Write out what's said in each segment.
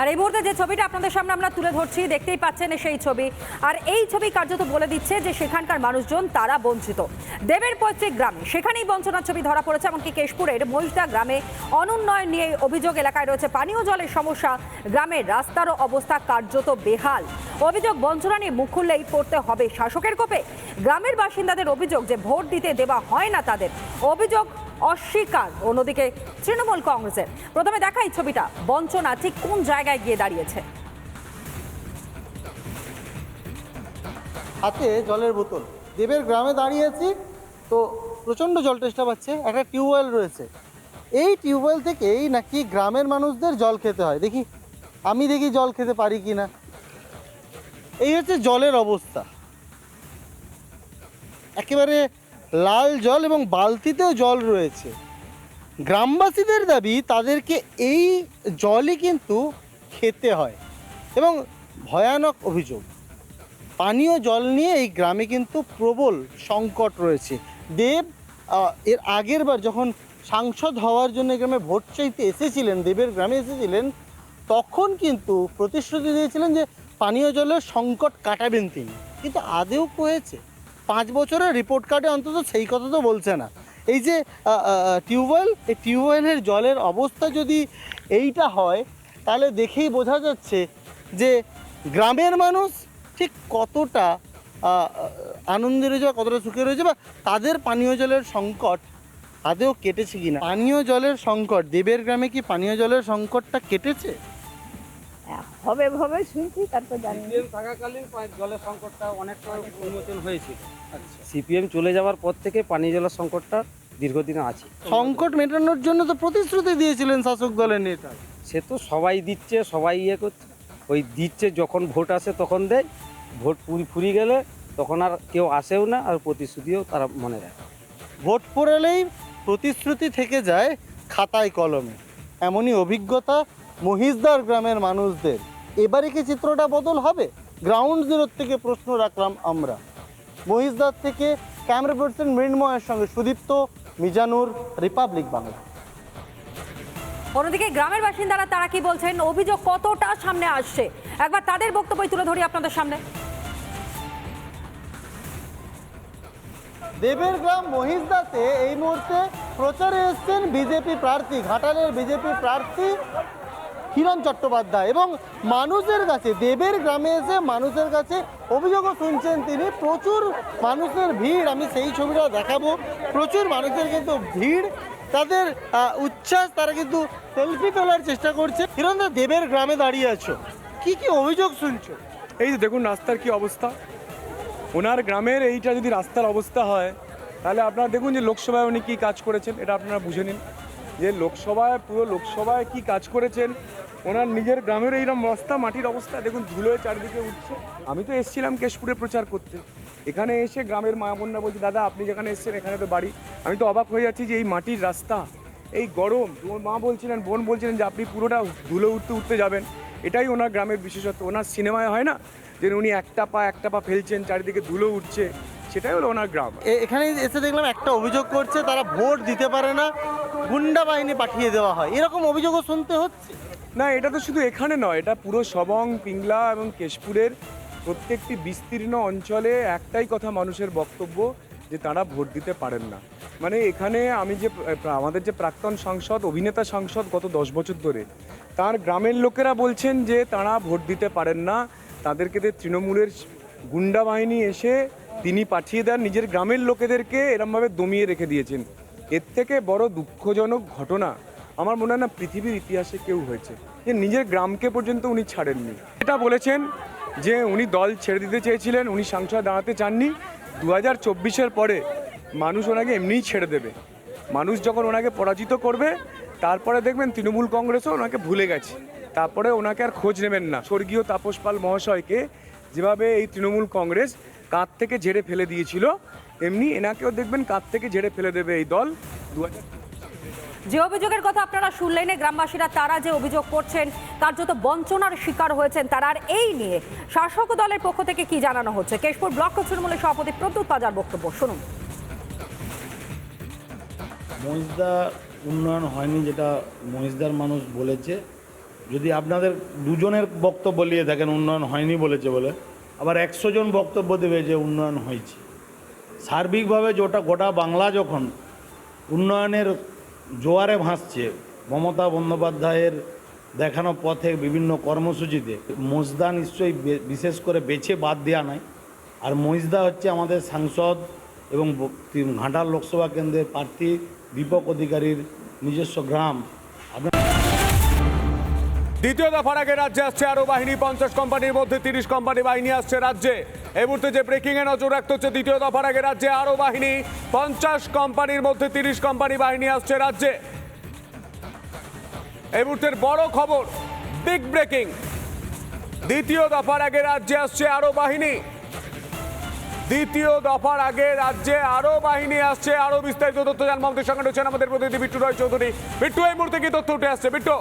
আর এই মুহূর্তে যে ছবিটা আপনাদের সামনে আমরা তুলে ধরছি, দেখতেই পাচ্ছেন সেই ছবি। আর এই ছবি কার্যত বলে দিচ্ছে যে সেখানকার মানুষজন তারা বঞ্চিত। দেবের পৈতৃক গ্রামে সেখানেই বঞ্চনার ছবি ধরা পড়েছে, এমনকি কেশপুরের মহিষদা গ্রামে অনুন্নয়ন নিয়ে অভিযোগ এলাকায় রয়েছে পানীয় জলের সমস্যা। গ্রামের রাস্তারও অবস্থা কার্যত বেহাল। অভিযোগ বঞ্চনা নিয়ে মুখ খুললেই পড়তে হবে শাসকের কোপে। গ্রামের বাসিন্দাদের অভিযোগ যে ভোট দিতে দেওয়া হয় না তাদের। অভিযোগ অস্বীকার। অন্যদিকে তৃণমূল কংগ্রেসের। প্রথমে দেখা এই ছবিটা। বঞ্চনা ঠিক কোন জায়গায় গিয়ে দাঁড়িয়েছে? হাতে জলের বোতল। দেবের গ্রামে দাঁড়িয়েছি তো প্রচণ্ড জল টেস্টা পাচ্ছে। একটা টিউবওয়েল রয়েছে। এই টিউবওয়েল থেকেই নাকি গ্রামের মানুষদের জল খেতে হয়? দেখি, আমি দেখি জল খেতে পারি কি না এই হচ্ছে জলের অবস্থা। একেবারে লাল জল এবং বালতিতেও জল রয়েছে। গ্রামবাসীদের দাবি, তাদেরকে এই জলই কিন্তু খেতে হয় এবং ভয়ানক অভিযোগ। পানীয় জল নিয়ে এই গ্রামে কিন্তু প্রবল সংকট রয়েছে। দেব এর আগের বার যখন সাংসদ হওয়ার জন্য গ্রামে ভোট চাইতে এসেছিলেন, দেবের গ্রামে এসেছিলেন, তখন কিন্তু প্রতিশ্রুতি দিয়েছিলেন যে পানীয় জলের সংকট কাটাবেন তিনি। কিন্তু আদেও হয়েছে? পাঁচ বছরের রিপোর্ট কার্ডে অন্তত সেই কথা তো বলছে না। এই যে টিউবওয়েল, এই টিউবওয়েলের জলের অবস্থা যদি এইটা হয়, তাহলে দেখেই বোঝা যাচ্ছে যে গ্রামের মানুষ ঠিক কতটা আনন্দে রয়েছে বা কতটা সুখে রয়েছে বা তাদের পানীয় জলের সংকট আদেও কেটেছে কিনা? পানীয় জলের সংকট, দেবের গ্রামে কি পানীয় জলের সংকটটা কেটেছে? হবে হবে শুনছি তারপর জানি সিপিএম থাকাকালীন জলের সংকটটা অনেকটা উন্মোচন হয়েছে সিপিএম চলে যাওয়ার পর থেকে পানি জলের সংকটটা দীর্ঘদিন আছে। সংকট মেটানোর জন্য তো প্রতিশ্রুতি দিয়েছিলেন শাসক দলের নেতা। সে তো সবাই দিচ্ছে সবাই ইয়ে করছে। ওই দিচ্ছে যখন ভোট আসে তখন দেয় ভোট পুরি ফুরিয়ে গেলে তখন আর কেউ আসেও না আর প্রতিশ্রুতিও তারা মনে রাখে। ভোট পড়ালেই প্রতিশ্রুতি থেকে যায় খাতায় কলমে। এমনই অভিজ্ঞতা মহিষদার গ্রামের মানুষদের। এবারে কি চিত্রটা বদল হবে? গ্রাউন্ড জিরোর থেকে প্রশ্ন রাখলাম আমরা। মহিষদার থেকে ক্যামেরা পার্সন মৃন্ময়ের সঙ্গে সুদীপ্ত মিজানুর রিপাবলিক বাংলা অন্যদিকে গ্রামের বাসিন্দারা তারা কি বলছেন? অভিযোগ কতটা সামনে আসছে? একবার তাদের বক্তব্য তুলে ধরি আপনাদের সামনে। দেবের গ্রাম মহিষদাতে এই মুহূর্তে প্রচারে এসছেন বিজেপি প্রার্থী ঘাটালের বিজেপি প্রার্থী হিরণ চট্টোপাধ্যায় এবং মানুষের কাছে, দেবের গ্রামে এসে মানুষের কাছে অভিযোগও শুনছেন তিনি, প্রচুর মানুষের ভিড়, আমি সেই ছবিটা দেখাবো, প্রচুর মানুষের কিন্তু ভিড়, তাদের উচ্ছ্বাস, তারা কিন্তু সেলফি তোলার চেষ্টা করছে। হিরণদা দেবের গ্রামে দাঁড়িয়ে আছো, কি কি অভিযোগ শুনছো? এই যে দেখুন রাস্তার কি অবস্থা। ওনার গ্রামের এইটা যদি রাস্তার অবস্থা হয়, তাহলে আপনারা দেখুন যে লোকসভায় উনি কী কাজ করেছেন, এটা আপনারা বুঝে নিন। যে লোকসভায়, পুরো লোকসভায় কি কাজ করেছেন? ওনার নিজের গ্রামের এইরকম রাস্তা, মাটির অবস্থা, দেখুন, ধুলোয় চারিদিকে উঠছে। আমি তো এসেছিলাম কেশপুরে প্রচার করতে। এখানে এসে গ্রামের মা বোনরা বলছি, দাদা, আপনি যেখানে এসেছেন, এখানে তো বাড়ি। আমি তো অবাক হয়ে যাচ্ছি যে এই মাটির রাস্তা, এই গরম মা বলছিলেন, বোন বলছিলেন যে আপনি পুরোটা ধুলো উঠতে উঠতে যাবেন। এটাই ওনার গ্রামের বিশেষত্ব। ওনার সিনেমায় হয় না যে উনি একটা পা একটা পা ফেলছেন, চারিদিকে ধুলো উঠছে। সেটাই হলো ওনার গ্রাম। এখানে এসে দেখলাম একটা অভিযোগ করছে তারা ভোট দিতে পারে না গুন্ডা বাহিনী পাঠিয়ে দেওয়া হয়। এরকম অভিযোগও শুনতে হচ্ছে? না এটা তো শুধু এখানে নয় এটা পুরো সবং পিংলা এবং কেশপুরের প্রত্যেকটি বিস্তীর্ণ অঞ্চলে একটাই কথা মানুষের বক্তব্য যে তারা ভোট দিতে পারেন না। মানে এখানে আমি যে আমাদের যে প্রাক্তন সাংসদ অভিনেতা সাংসদ গত দশ বছর ধরে তার গ্রামের লোকেরা বলছেন যে তারা ভোট দিতে পারেন না তাদেরকে তৃণমূলের গুন্ডা বাহিনী এসে তিনি পাঠিয়ে দেন নিজের গ্রামের লোকেদেরকে এরমভাবে দমিয়ে রেখে দিয়েছেন। এর থেকে বড় দুঃখজনক ঘটনা আমার মনে হয় না পৃথিবীর ইতিহাসে কেউ হয়েছে। যে নিজের গ্রামকে পর্যন্ত উনি ছাড়েননি। এটা বলেছেন যে উনি দল ছেড়ে দিতে চেয়েছিলেন, উনি সাংসদ দাঁড়াতে চাননি। দু হাজার চব্বিশের পরে মানুষ ওনাকে এমনিই ছেড়ে দেবে। মানুষ যখন ওনাকে পরাজিত করবে, তারপরে দেখবেন তৃণমূল কংগ্রেসও ওনাকে ভুলে গেছে। তারপরে ওনাকে আর খোঁজ নেবেন না। স্বর্গীয় তাপস পাল মহাশয়কে যেভাবে এই তৃণমূল কংগ্রেস কাঁধ থেকে ঝেড়ে ফেলে দিয়েছিল। এমনি এনাকেও দেখবেন কাঁধ থেকে ঝেড়ে ফেলে দেবে এই দল। দু হাজার যে অভিযোগের কথা আপনারা শুনলেন গ্রামবাসীরা তারা যে অভিযোগ করছেন কার্যত বঞ্চনার শিকার হয়েছেন তারা। আর এই নিয়ে শাসক দলের পক্ষ থেকে কি জানানো হচ্ছে? কেশপুর ব্লক তৃণমূলের সভাপতি প্রদ্যুৎ পাজার বক্তব্য শুনুন। মহিষদা উন্নয়ন হয়নি যেটা মহিষদার মানুষ বলেছে। যদি আপনাদের দুজনের বক্তব্য নিয়ে থাকেন উন্নয়ন হয়নি বলেছে বলে। আবার একশো জন বক্তব্য দেবে যে উন্নয়ন হয়েছে। সার্বিকভাবে যেটা গোটা বাংলা যখন উন্নয়নের জোয়ারে ভাসছে, মমতা বন্দ্যোপাধ্যায়ের দেখানো পথে বিভিন্ন কর্মসূচিতে, মজদা নিশ্চয়ই বিশেষ করে বেছে বাদ দেওয়া নাই। আর মজদা হচ্ছে আমাদের সাংসদ এবং ঘাটাল লোকসভা কেন্দ্রের প্রার্থী, দীপক অধিকারীর নিজস্ব গ্রাম। দ্বিতীয় দফার আগে রাজ্যে আসছে আরও বাহিনী, পঞ্চাশ কোম্পানির মধ্যে তিরিশ কোম্পানি বাহিনী আসছে রাজ্যে। এই মুহূর্তে যে ব্রেকিং এ নজর রাখতে হচ্ছে, দ্বিতীয় দফার আগে রাজ্যে আরও বাহিনী, পঞ্চাশ কোম্পানির মধ্যে তিরিশ কোম্পানি বাহিনী আসছে রাজ্যে। এই মুহূর্তের বড় খবর বিগ ব্রেকিং দ্বিতীয় দফার আগে রাজ্যে আসছে আরও বাহিনী। দ্বিতীয় দফার আগে রাজ্যে আরও বাহিনী আসছে আরও বিস্তারিত তথ্য জানব আমাদের সঙ্গে রয়েছেন আমাদের প্রতিনিধি বিট্টু রয় চৌধুরী। বিট্টু, এই মুহূর্তে কি তথ্য উঠে আসছে? বিট্টু।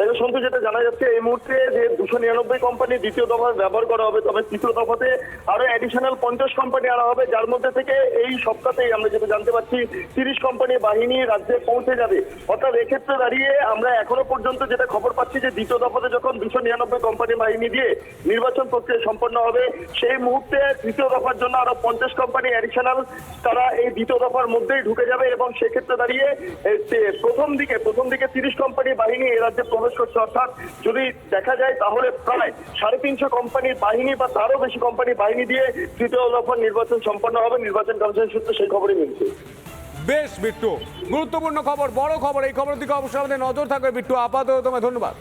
তাই সন্তু যেটা জানা যাচ্ছে, এই মুহূর্তে যে দুশো নিরানব্বই কোম্পানি দ্বিতীয় দফায় ব্যবহার করা হবে, তবে তৃতীয় দফাতে আরও অ্যাডিশনাল পঞ্চাশ কোম্পানি আনা হবে, যার মধ্যে থেকে এই সপ্তাহতেই আমরা যেটা জানতে পারছি, তিরিশ কোম্পানি বাহিনী রাজ্যে পৌঁছে যাবে। অর্থাৎ এক্ষেত্রে দাঁড়িয়ে আমরা এখনও পর্যন্ত যেটা খবর পাচ্ছি যে দ্বিতীয় দফাতে যখন দুশো নিরানব্বই কোম্পানি বাহিনী দিয়ে নির্বাচন প্রক্রিয়া সম্পন্ন হবে, সেই মুহূর্তে তৃতীয় দফার জন্য আরও পঞ্চাশ কোম্পানি অ্যাডিশনাল তারা এই দ্বিতীয় দফার মধ্যেই ঢুকে যাবে এবং সেক্ষেত্রে দাঁড়িয়ে প্রথম দিকে প্রথম দিকে তিরিশ কোম্পানি বাহিনী এ রাজ্যে প্রবেশ করছে অর্থাৎ যদি দেখা যায় তাহলে প্রায় সাড়ে তিনশো কোম্পানির বাহিনী বা তারও বেশি কোম্পানি বাহিনী দিয়ে তৃতীয় দফার নির্বাচন সম্পন্ন হবে নির্বাচন কমিশন সূত্রে সেই খবরই মিলছে। বেশ বিট্টু। গুরুত্বপূর্ণ খবর বড় খবর। এই খবরের দিকে অবশ্যই আমাদের নজর থাকবে বিট্টু। আপাতত তোমায় ধন্যবাদ।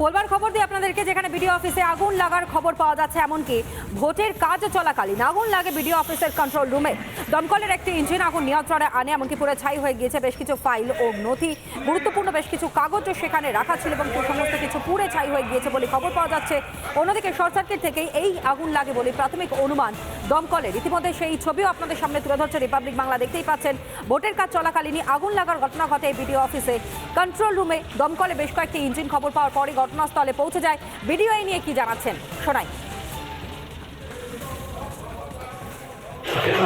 পোলবার খবর দিয়ে আপনাদেরকে যেখানে বিডিও অফিসে আগুন লাগার খবর পাওয়া যাচ্ছে এমনকি ভোটের কাজ চলাকালীন। আগুন লাগে বিডিও অফিসের কন্ট্রোল রুমে দমকলের একটি ইঞ্জিন আগুন নিয়ন্ত্রণে আনে, এমনকি পুরো ছাই হয়ে গিয়েছে বেশ কিছু ফাইল ও নথি। গুরুত্বপূর্ণ বেশ কিছু কাগজও সেখানে রাখা ছিল এবং সমস্ত কিছু পুড়ে ছাই হয়ে গিয়েছে বলে খবর পাওয়া যাচ্ছে। অন্যদিকে শর্ট সার্কিট থেকেই এই আগুন লাগে বলে প্রাথমিক অনুমান দমকলের। ইতিমধ্যে সেই ছবিও আপনাদের সামনে তুলে ধরছে রিপাবলিক বাংলা দেখতেই পাচ্ছেন, ভোটের কাজ চলাকালীনই আগুন লাগার ঘটনা ঘটে বিডিও অফিসে। কন্ট্রোল রুমে দমকলে বেশ কয়েকটি ইঞ্জিন খবর পাওয়ার পরই ঘটনাস্থলে পৌঁছে যায়। এই নিয়ে কি জানাচ্ছেন? শোনাই।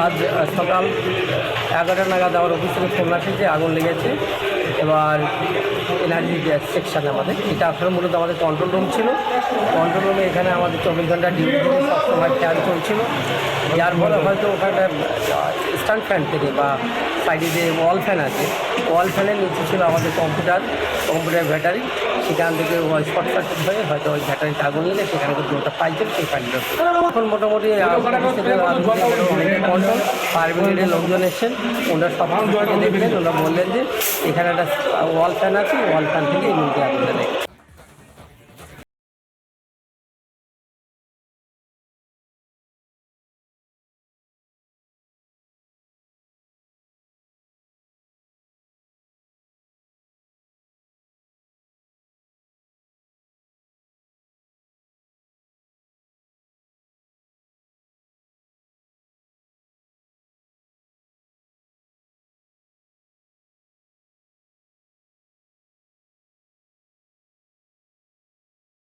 আজ সকাল এগারোটা নাগাদ আমার অফিস থেকে ফোন আসে যে আগুন লেগেছে। এবার এনার্জি সেকশন আমাদের। এটা আসলে মূলত আমাদের কন্ট্রোল রুম ছিল। কন্ট্রোল রুমে এখানে আমাদের চব্বিশ ঘণ্টা ডিউটি সবসময় ফ্যান চলছিল। যার ফলে হয়তো ওখানে স্ট্যান্ড ফ্যান থেকে বা সাইডে যে ওয়াল ফ্যান আছে ওয়াল ফ্যানের নিচে ছিল আমাদের কম্পিউটার কম্পিউটার ব্যাটারি সেখান থেকে ওই শর্ট সার্কিট হয়ে হয়তো ওই ব্যাটারিতে আগুন নিলে সেখানে দুটো পাইছে সেই পাইছিল এখন মোটামুটি কন্ট্রোল ফায়ার ব্রিগেডের লোকজন এসেছেন ওনারা সব দেখলেন ওনারা বললেন যে এখানে একটা ওয়াল ফ্যান আছে ওয়াল ফ্যান থেকে এই মুহূর্তে